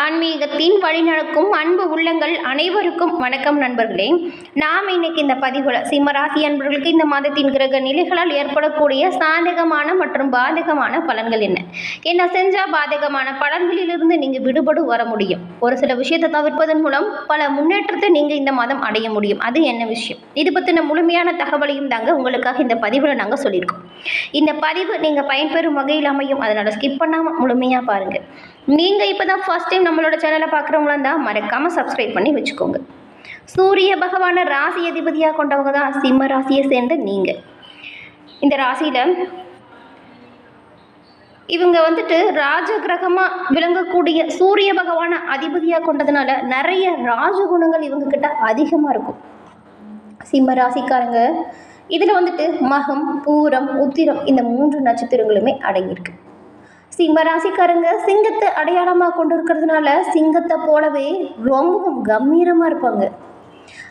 ஆன்மீகத்தின் வழிநடக்கும் அன்பு உள்ளங்கள் அனைவருக்கும் வணக்கம் நண்பர்களே. நாம் இன்னைக்கு இந்த பதிவில் சிம்மராசி அன்பர்களுக்கு இந்த மாதத்தின் கிரக நிலைகளால் ஏற்படக்கூடிய சாதகமான மற்றும் பாதகமான பலன்கள் என்ன? என்ன செஞ்சால் பாதகமான பலன்களிலிருந்து நீங்கள் விடுபடு வர முடியும். ஒரு சில விஷயத்தை தவிர்ப்பதன் மூலம் பல முன்னேற்றத்தை நீங்கள் இந்த மாதம் அடைய முடியும். அது என்ன விஷயம்? இது பற்றின முழுமையான தகவலையும் தாங்க உங்களுக்காக இந்த பதிவில் நாங்கள் சொல்லியிருக்கோம். இந்த பதிவு நீங்கள் பயன்பெறும் வகையில் அமையும். அதனால் ஸ்கிப் பண்ணாமல் முழுமையாக பாருங்கள் நீங்கள் இப்போ தான் ஃபர்ஸ்ட் டைம் நம்மளோட சேனலை பார்க்குறவங்களா இருந்தால் மறக்காமல் சப்ஸ்கிரைப் பண்ணி வச்சுக்கோங்க. சூரிய பகவானை ராசி அதிபதியாக கொண்டவங்க தான் சிம்ம ராசியை சேர்ந்த நீங்கள் இந்த ராசியில் இவங்க வந்துட்டு ராஜ கிரகமாக விளங்கக்கூடிய சூரிய பகவானை அதிபதியாக கொண்டதுனால நிறைய ராஜகுணங்கள் இவங்க கிட்ட அதிகமாக இருக்கும். சிம்ம ராசிக்காரங்க இதில் வந்துட்டு மகம் பூரம் உத்திரம் இந்த மூன்று நட்சத்திரங்களுமே அடங்கியிருக்கு. சிம்ம ராசிக்காரங்க சிங்கத்தை அடையாளமாக கொண்டு இருக்கிறதுனால சிங்கத்தை போலவே ரொம்பவும் கம்பீரமாக இருப்பாங்க.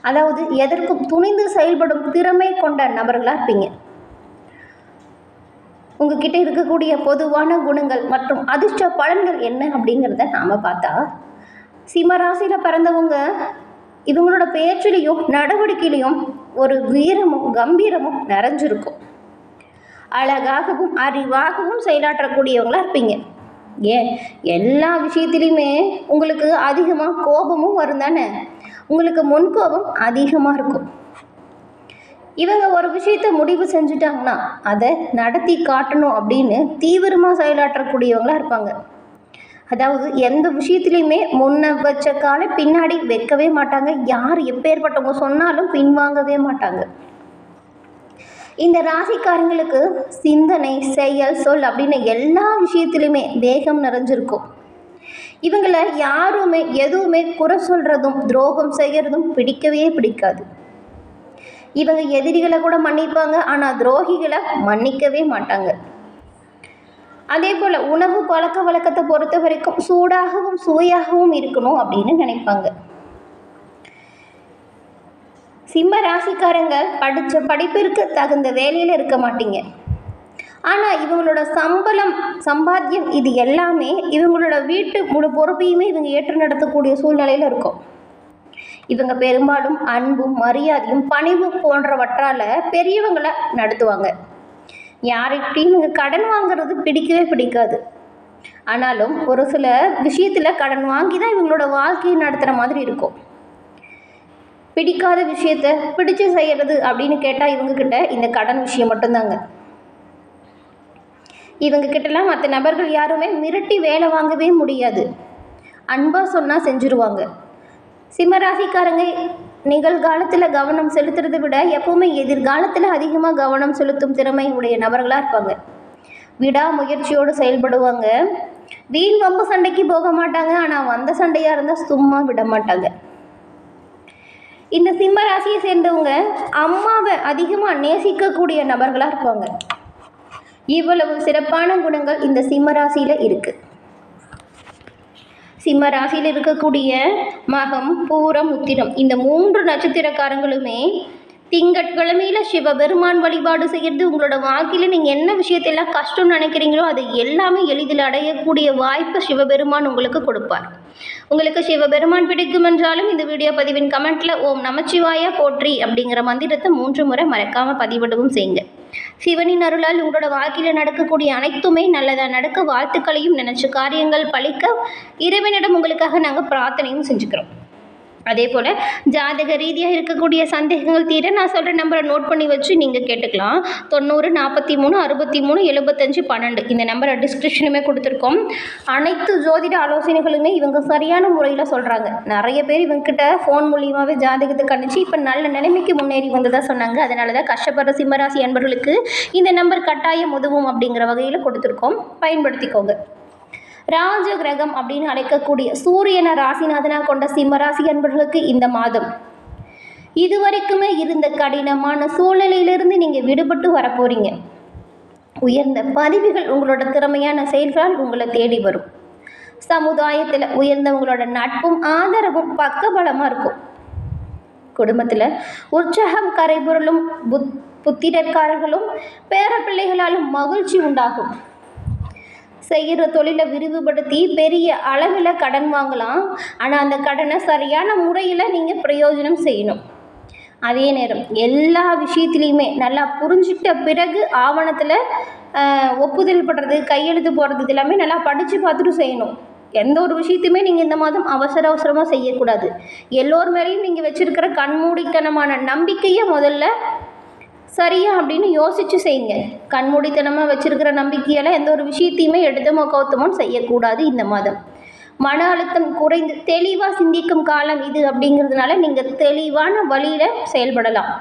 அதாவது எதற்கும் துணிந்து செயல்படும் திறமை கொண்ட நபர்களாக இருப்பீங்க. உங்ககிட்ட இருக்கக்கூடிய பொதுவான குணங்கள் மற்றும் அதிர்ஷ்ட பலன்கள் என்ன அப்படிங்கிறத நாம் பார்த்தா சிம்ம ராசியில் பிறந்தவங்க இவங்களோட பேச்சிலையும் நடவடிக்கையிலையும் ஒரு வீரமும் கம்பீரமும் நிறைஞ்சிருக்கும். அழகாகவும் அறிவாகவும் செயலாற்றக்கூடியவங்களாக இருப்பீங்க. ஏன்? எல்லா விஷயத்துலையுமே உங்களுக்கு அதிகமாக கோபமும் வரும் தானே? உங்களுக்கு முன்கோபம் அதிகமாக இருக்கும். இவங்க ஒரு விஷயத்த முடிவு செஞ்சுட்டாங்கன்னா அதை நடத்தி காட்டணும் அப்படின்னு தீவிரமாக செயலாற்றக்கூடியவங்களாக இருப்பாங்க. அதாவது எந்த விஷயத்துலையுமே முன்ன வச்ச காலை பின்னாடி வைக்கவே மாட்டாங்க. யார் எப்பேற்பட்டவங்க சொன்னாலும் பின்வாங்கவே மாட்டாங்க. இந்த ராசிக்காரங்களுக்கு சிந்தனை செயல் சொல் அப்படின்னு எல்லா விஷயத்துலையுமே வேகம் நிறைஞ்சிருக்கும். இவங்களை யாருமே எதுவுமே குறை சொல்கிறதும் துரோகம் செய்கிறதும் பிடிக்கவே பிடிக்காது. இவங்க எதிரிகளை கூட மன்னிப்பாங்க ஆனால் துரோகிகளை மன்னிக்கவே மாட்டாங்க. அதே போல் உணவு பழக்க வழக்கத்தை பொறுத்த வரைக்கும் சூடாகவும் சுவையாகவும் இருக்கணும் அப்படின்னு நினைப்பாங்க. சிம்ம ராசிக்காரங்க படித்த படிப்பிற்கு தகுந்த வேலையில் இருக்க மாட்டீங்க. ஆனால் இவங்களோட சம்பளம் சம்பாத்தியம் இது எல்லாமே இவங்களோட வீட்டு முழு பொறுப்பையுமே இவங்க ஏற்று நடத்தக்கூடிய சூழ்நிலையில் இருக்கும். இவங்க பெரும்பாலும் அன்பும் மரியாதையும் பணிவும் போன்றவற்றால் பெரியவங்களை நடத்துவாங்க. யார்கிட்டையும் இவங்க கடன் வாங்குறது பிடிக்கவே பிடிக்காது. ஆனாலும் ஒரு சில விஷயத்தில் கடன் வாங்கி தான் இவங்களோட வாழ்க்கையை நடத்துகிற மாதிரி இருக்கும். பிடிக்காத விஷயத்த பிடிச்சு செய்கிறது அப்படின்னு கேட்டால் இவங்கக்கிட்ட இந்த கடன் விஷயம் மட்டும்தாங்க. இவங்க கிட்டலாம் மற்ற நபர்கள் யாருமே மிரட்டி வேலை வாங்கவே முடியாது. அன்பாக சொன்னால் செஞ்சுருவாங்க. சிம்மராசிக்காரங்க நிகழ்காலத்தில் கவனம் செலுத்துறதை விட எப்போவுமே எதிர்காலத்தில் அதிகமாக கவனம் செலுத்தும் திறமை உடைய நபர்களாக இருப்பாங்க விடாமுயற்சியோடு செயல்படுவாங்க. வீண் வம்பு சண்டைக்கு போக மாட்டாங்க. ஆனால் வந்த சண்டையாக இருந்தால் சும்மா விட மாட்டாங்க. இந்த சிம்ம ராசியை சேர்ந்தவங்க அம்மாவை அதிகமாக நேசிக்கக்கூடிய நபர்களாக இருப்பாங்க. இவ்வளவு சிறப்பான குணங்கள் இந்த சிம்ம ராசியில் இருக்குது சிம்ம ராசியில் இருக்கக்கூடிய மகம் பூரம் உத்திரம். இந்த மூன்று நட்சத்திரக்காரங்களுமே திங்கட்கிழமையில் சிவபெருமான் வழிபாடு செய்கிறது உங்களோட வாழ்க்கையில் நீங்கள் என்ன விஷயத்தெல்லாம் கஷ்டம்னு நினைக்கிறீங்களோ அது எல்லாமே எளிதில் அடையக்கூடிய வாய்ப்பை சிவபெருமான் உங்களுக்கு கொடுப்பார். உங்களுக்கு சிவபெருமான் பிடிக்கும் என்றாலும் இந்த வீடியோ பதிவின் கமெண்ட்டில் ஓம் நமச்சிவாயா போற்றி அப்படிங்கிற மந்திரத்தை மூன்று முறை மறக்காமல் பதிவிடவும் செய்யுங்க. சிவனின் அருளால் உங்களோட வாழ்க்கையில் நடக்கக்கூடிய அனைத்துமே நல்லதாக நடக்க வாழ்த்துக்களையும் நினச்ச காரியங்கள் பழிக்க இறைவனிடம் உங்களுக்காக நாங்கள் பிரார்த்தனையும் செஞ்சுக்கிறோம். அதே போல் ஜாதக ரீதியாக இருக்கக்கூடிய சந்தேகங்கள் தீர நான் சொல்கிற நம்பரை நோட் பண்ணி வச்சு நீங்கள் கேட்டுக்கலாம். தொண்ணூறு நாற்பத்தி மூணு அறுபத்தி மூணு எழுபத்தஞ்சு பன்னெண்டு. இந்த நம்பரை டிஸ்கிரிப்ஷனுமே கொடுத்துருக்கோம். அனைத்து ஜோதிட ஆலோசனைகளுமே இவங்க சரியான முறையில் சொல்கிறாங்க நிறைய பேர் இவங்ககிட்ட ஃபோன் மூலியமாகவே ஜாதகத்தை கணிச்சு இப்போ நல்ல நிலைமைக்கு முன்னேறி வந்ததாக சொன்னாங்க. அதனால தான் கஷ்டப்படுற சிம்மராசி அன்பர்களுக்கு இந்த நம்பர் கட்டாயம் உதவும் அப்படிங்கிற வகையில் கொடுத்துருக்கோம். பயன்படுத்திக்கோங்க. ராஜ கிரகம் அப்படின்னு அழைக்கக்கூடிய சூரியனை ராசிநாதனாக கொண்ட சிம்மராசி அன்பர்களுக்கு இந்த மாதம். இதுவரைக்குமே இருந்த கடினமான சூழ்நிலையிலிருந்து நீங்கள் விடுபட்டு வரப்போறீங்க. உயர்ந்த பதிவுகள் உங்களோட திறமையான செயல்களால் உங்களை தேடி வரும். சமுதாயத்தில் உயர்ந்தவங்களோட நட்பும் ஆதரவும் பக்கபலமாக இருக்கும். குடும்பத்தில் உற்சாகம் கரைபொருளும் புத் புத்திரக்காரர்களும் பேரப்பிள்ளைகளாலும் மகிழ்ச்சி உண்டாகும். செய்கிற தொழிலை விரிவுபடுத்தி பெரிய அளவில் கடன் வாங்கலாம். ஆனால் அந்த கடனை சரியான முறையில் நீங்கள் பிரயோஜனம் செய்யணும். அதே நேரம் எல்லா விஷயத்துலையுமே நல்லா புரிஞ்சிட்ட பிறகு ஆவணத்தில் ஒப்புதல் படுறது கையெழுத்து போடுறது இது எல்லாமே நல்லா படித்து பார்த்துட்டு செய்யணும். எந்த ஒரு விஷயத்தையுமே நீங்கள் இந்த மாதம் அவசர அவசரமாக செய்யக்கூடாது. எல்லோர் மேலேயும் நீங்கள் வச்சுருக்கிற கண்மூடித்தனமான நம்பிக்கையை முதல்ல சரியா அப்படின்னு யோசித்து செய்யுங்க. கண்மூடித்தனமாக வச்சுருக்கிற நம்பிக்கையால் எந்த ஒரு விஷயத்தையுமே எடுத்தமோ கௌத்தமும் செய்யக்கூடாது இந்த மாதம். மன அழுத்தம் குறைந்து தெளிவாக சிந்திக்கும் காலம் இது அப்படிங்கிறதுனால நீங்கள் தெளிவான வழியில் செயல்படலாம்.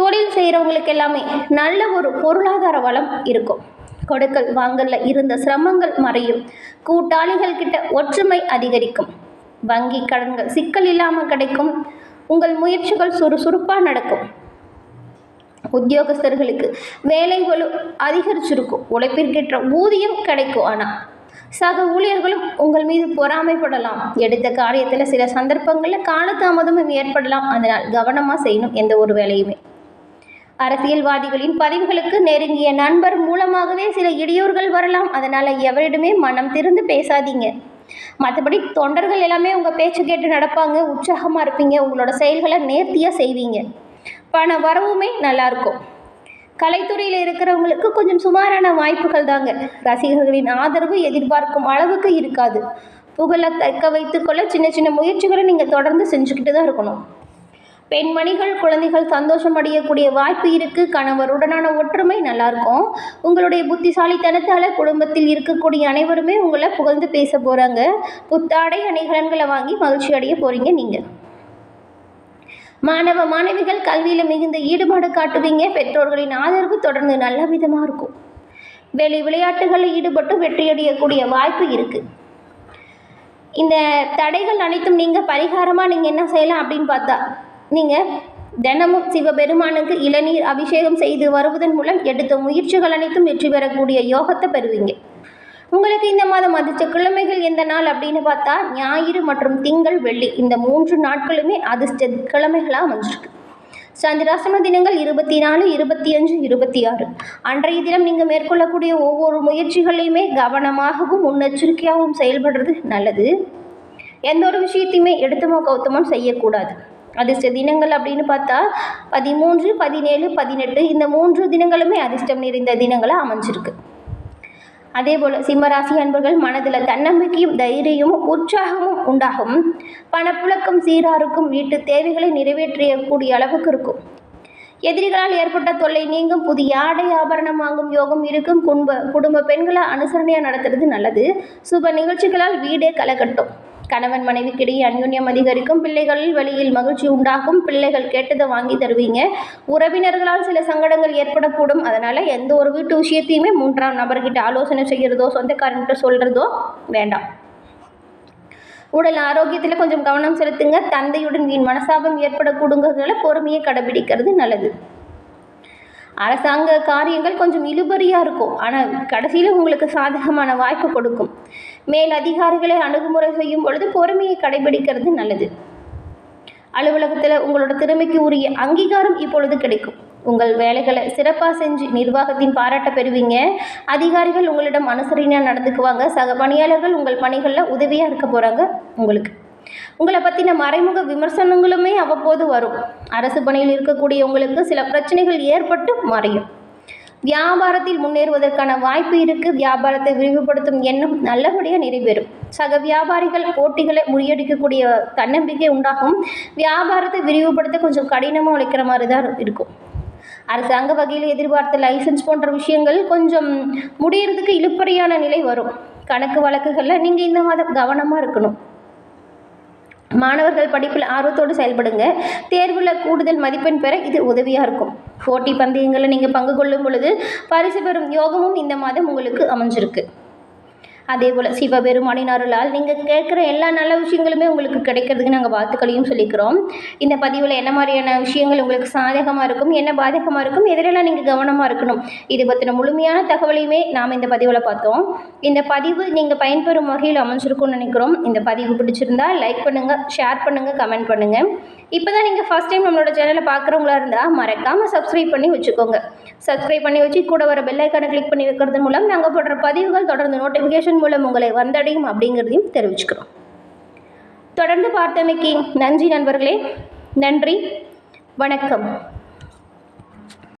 தொழில் செய்கிறவங்களுக்கு எல்லாமே நல்ல ஒரு பொருளாதார வளம் இருக்கும். கொடுக்கல் வாங்கல்ல இருந்த சிரமங்கள் மறையும். கூட்டாளிகள் கிட்ட ஒற்றுமை அதிகரிக்கும். வங்கி கடன்கள் சிக்கல் இல்லாமல் கிடைக்கும். உங்கள் முயற்சிகள் சுறுசுறுப்பாக நடக்கும். உத்தியோகஸ்தர்களுக்கு வேலை வலு அதிகரிச்சிருக்கும். உழைப்பிற்கேற்ற ஊதியம் கிடைக்கும். ஆனால் சக ஊழியர்களும் உங்கள் மீது பொறாமைப்படலாம். எடுத்த காரியத்தில் சில சந்தர்ப்பங்களில் காலதாமதமும் ஏற்படலாம். அதனால் கவனமாக செய்யணும் எந்த ஒரு வேலையுமே. அரசியல்வாதிகளின் பதவிகளுக்கு நெருங்கிய நண்பர் மூலமாகவே சில இடையூறுகள் வரலாம். அதனால் எவரிடமே மனம் திறந்து பேசாதீங்க. மற்றபடி தொண்டர்கள் எல்லாமே உங்கள் பேச்சு கேட்டு நடப்பாங்க உற்சாகமாக இருப்பீங்க உங்களோட செயல்களை நேர்த்தியாக செய்வீங்க. பண வரவுமே நல்லாயிருக்கும் கலைத்துறையில் இருக்கிறவங்களுக்கு கொஞ்சம் சுமாரான வாய்ப்புகள் தாங்க. ரசிகர்களின் ஆதரவு எதிர்பார்க்கும் அளவுக்கு இருக்காது. புகழை தக்க வைத்துக்கொள்ள சின்ன சின்ன முயற்சிகளை நீங்கள் தொடர்ந்து செஞ்சுக்கிட்டு தான் இருக்கணும். பெண்மணிகள் குழந்தைகள் சந்தோஷம் அடையக்கூடிய வாய்ப்பு இருக்குது கணவருடனான ஒற்றுமை நல்லாயிருக்கும் உங்களுடைய புத்திசாலித்தனத்தால் குடும்பத்தில் இருக்கக்கூடிய அனைவருமே உங்களை புகழ்ந்து பேச போகிறாங்க புத்தாடை அணிகலன்களை வாங்கி மகிழ்ச்சி அடைய போகிறீங்க நீங்கள் மாணவ மாணவிகள் கல்வியில் மிகுந்த ஈடுபாடு காட்டுவீங்க. பெற்றோர்களின் ஆதரவு தொடர்ந்து நல்ல விதமாக இருக்கும். வெளி விளையாட்டுகளில் ஈடுபட்டு வெற்றியடையக்கூடிய வாய்ப்பு இருக்குது இந்த தடைகள் அனைத்தும் நீங்கள் பரிகாரமாக நீங்கள் என்ன செய்யலாம் அப்படின்னு பார்த்தா நீங்கள் தினமும் சிவபெருமானுக்கு இளநீர் அபிஷேகம் செய்து வருவதன் மூலம் எடுத்த முயற்சிகள் அனைத்தும் வெற்றி பெறக்கூடிய யோகத்தை பெறுவீங்க. உங்களுக்கு இந்த மாதம் அதிர்ஷ்ட கிழமைகள் எந்த நாள் அப்படின்னு பார்த்தா ஞாயிறு மற்றும் திங்கள் வெள்ளி. இந்த மூன்று நாட்களுமே அதிர்ஷ்ட கிழமைகளாக அமைஞ்சிருக்கு. சந்திராசன தினங்கள் இருபத்தி நாலு இருபத்தி அஞ்சு இருபத்தி ஆறு அன்றைய தினம் நீங்கள் மேற்கொள்ளக்கூடிய ஒவ்வொரு முயற்சிகளையுமே கவனமாகவும் முன்னெச்சரிக்கையாகவும் செயல்படுறது நல்லது. எந்த ஒரு விஷயத்தையுமே எடுத்தமோ கௌத்தமோ செய்யக்கூடாது. அதிர்ஷ்ட தினங்கள் அப்படின்னு பார்த்தா பதிமூன்று பதினேழு பதினெட்டு இந்த மூன்று தினங்களுமே அதிர்ஷ்டம் நிறைந்த தினங்களாக அமைஞ்சிருக்கு. அதே போல் சிம்மராசி அன்பர்கள் மனதில் தன்னம்பிக்கையும் தைரியமும் உற்சாகமும் உண்டாகும். பணப்புழக்கம் சீராருக்கும் வீட்டு தேவைகளை நிறைவேற்றியக்கூடிய அளவுக்கு இருக்கும். எதிரிகளால் ஏற்பட்ட தொல்லை நீங்கும் புதிய ஆடை ஆபரணம் வாங்கும் யோகம் இருக்கும். குடும்ப குடும்ப பெண்களை அனுசரணையாக நடத்துறது நல்லது. சுப நிகழ்ச்சிகளால் வீடே கலக்கட்டும் கணவன் மனைவிக்கிடையே அந்யோன்யம் அதிகரிக்கும். பிள்ளைகளில் வழியில் மகிழ்ச்சி உண்டாகும். பிள்ளைகள் கேட்டதை வாங்கி தருவீங்க. உறவினர்களால் சில சங்கடங்கள் ஏற்படக்கூடும். அதனால் எந்த ஒரு வீட்டு விஷயத்தையுமே மூன்றாம் நபர்கிட்ட ஆலோசனை செய்கிறதோ சொந்தக்காரன்கிட்ட சொல்கிறதோ வேண்டாம். உடல் ஆரோக்கியத்தில் கொஞ்சம் கவனம் செலுத்துங்க. தந்தையுடன் வீண் மனசாபம் ஏற்படக்கூடுங்கிறதுனால பொறுமையை கடைபிடிக்கிறது நல்லது. அரசாங்க காரியங்கள் கொஞ்சம் இழுபறியாக இருக்கும். ஆனால் கடைசியில் உங்களுக்கு சாதகமான வாய்ப்பு கொடுக்கும். மேல் அதிகாரிகளை அணுகுமுறை செய்யும் பொழுது பொறுமையை கடைபிடிக்கிறது நல்லது. அலுவலகத்தில் உங்களோட திறமைக்கு உரிய அங்கீகாரம் இப்பொழுது கிடைக்கும். உங்கள் வேலைகளை சிறப்பாக செஞ்சு நிர்வாகத்தின் பாராட்ட பெறுவீங்க. அதிகாரிகள் உங்களிடம் அனுசரணையாக நடந்துக்குவாங்க. சக பணியாளர்கள் உங்கள் பணிகளில் உதவியாக இருக்க போகிறாங்க உங்களுக்கு. உங்களை பற்றின மறைமுக விமர்சனங்களுமே அவ்வப்போது வரும். அரசு பணியில் இருக்கக்கூடிய உங்களுக்கு சில பிரச்சனைகள் ஏற்பட்டு மறையும். வியாபாரத்தில் முன்னேறுவதற்கான வாய்ப்பு இருக்குது வியாபாரத்தை விரிவுபடுத்தும் எண்ணம் நல்லபடியாக நிறைவேறும். சக வியாபாரிகள் போட்டிகளை முறியடிக்கக்கூடிய தன்னம்பிக்கை உண்டாகும். வியாபாரத்தை விரிவுபடுத்த கொஞ்சம் கடினமாக உழைக்கிற மாதிரி தான் இருக்கும். அரசாங்க வகையில் எதிர்பார்த்த லைசன்ஸ் போன்ற விஷயங்கள் கொஞ்சம் முடியறதுக்கு இழுப்பறையான நிலை வரும். கணக்கு வழக்குகளில் நீங்கள் இந்த மாதம் கவனமாக இருக்கணும். மாணவர்கள் படிப்பில் ஆர்வத்தோடு செயல்படுங்க. தேர்வில் கூடுதல் மதிப்பெண் பெற இது உதவியாக இருக்கும். போட்டி பந்தயங்களில் நீங்கள் பங்கு கொள்ளும் பொழுது பரிசு பெறும் யோகமும் இந்த மாதம் உங்களுக்கு அமைஞ்சிருக்கு. அதே போல் சிவபெருமானின் அருளால் நீங்கள் கேட்குற எல்லா நல்ல விஷயங்களுமே உங்களுக்கு கிடைக்கிறதுக்கு நாங்கள் வாழ்த்துக்களையும் சொல்லிக்கிறோம். இந்த பதிவில் என்ன மாதிரியான விஷயங்கள் உங்களுக்கு சாதகமாக இருக்கும் என்ன பாதகமாக இருக்கும் எதிரெல்லாம் நீங்கள் கவனமாக இருக்கணும் இது பற்றின முழுமையான தகவலையுமே நாம் இந்த பதிவில் பார்த்தோம். இந்த பதிவு நீங்கள் பயன்பெறும் வகையில் அமைஞ்சிருக்கும்னு நினைக்கிறோம். இந்த பதிவு பிடிச்சிருந்தா லைக் பண்ணுங்கள் ஷேர் பண்ணுங்கள் கமெண்ட் பண்ணுங்கள் இப்போ தான் நீங்கள் ஃபஸ்ட் டைம் நம்மளோட சேனலை பார்க்குறவங்களா இருந்தால் மறக்காமல் சப்ஸ்கிரைப் பண்ணி வச்சுக்கோங்க. சப்ஸ்கிரைப் பண்ணி வச்சு கூட வர பெல்லைக்கானை கிளிக் பண்ணி வைக்கிறது மூலம் நாங்கள் போடுற பதிவுகள் தொடர்ந்து நோட்டிஃபிகேஷன் மூலம் உங்களை வந்தடையும் அப்படிங்கிறதையும் தெரிவிச்சுக்கிறோம். தொடர்ந்து பார்த்தமைக்கு நன்றி நண்பர்களே. நன்றி. வணக்கம்.